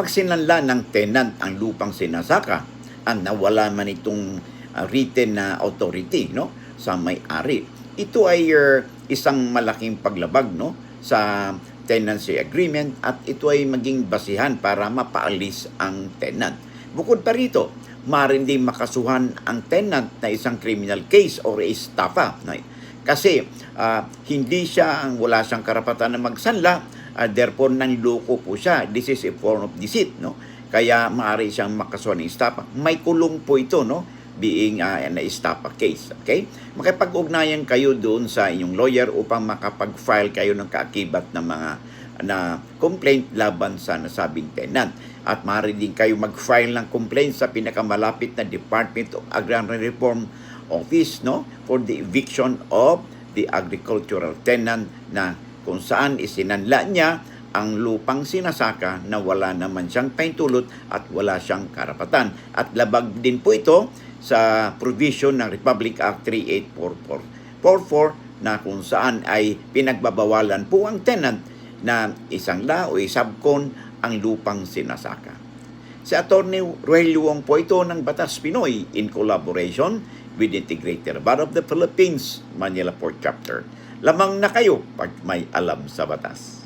kapag sinanla ng tenant ang lupang sinasaka at nawala man itong uh, written na authority no sa may-ari ito ay uh, isang malaking paglabag no sa tenancy agreement at ito ay maging basihan para mapaalis ang tenant bukod pa rito maaari din makasuhan ang tenant na isang criminal case or estafa no? kasi ah, hindi siya ang wala siyang karapatan na magsanla ah, therefore nanloko po siya. This is a form of deceit no? Kaya maaari siyang makasuhan ng estafa may kulong po ito no? Being uh, na estafa case okay? Makipag-ugnayan kayo doon sa inyong lawyer upang makapag-file kayo ng kaakibat ng mga na complaint laban sa nasabing tenant. At maaari din kayo mag-file ng complaint sa pinakamalapit na Department of Agrarian Reform Office no? For the eviction of the agricultural tenant na kung saan isinanla niya ang lupang sinasaka na wala naman siyang paintulot at wala siyang karapatan. At labag din po ito sa provision ng Republic Act 3844 na kung saan ay pinagbabawalan po ang tenant na isang la o isabkon ang lupang sinasaka. Si Atty. Rogelio Wong po ito ng Batas Pinoy in collaboration with Integrated Bar of the Philippines, Manila Port Chapter. Lamang na kayo pag may alam sa batas.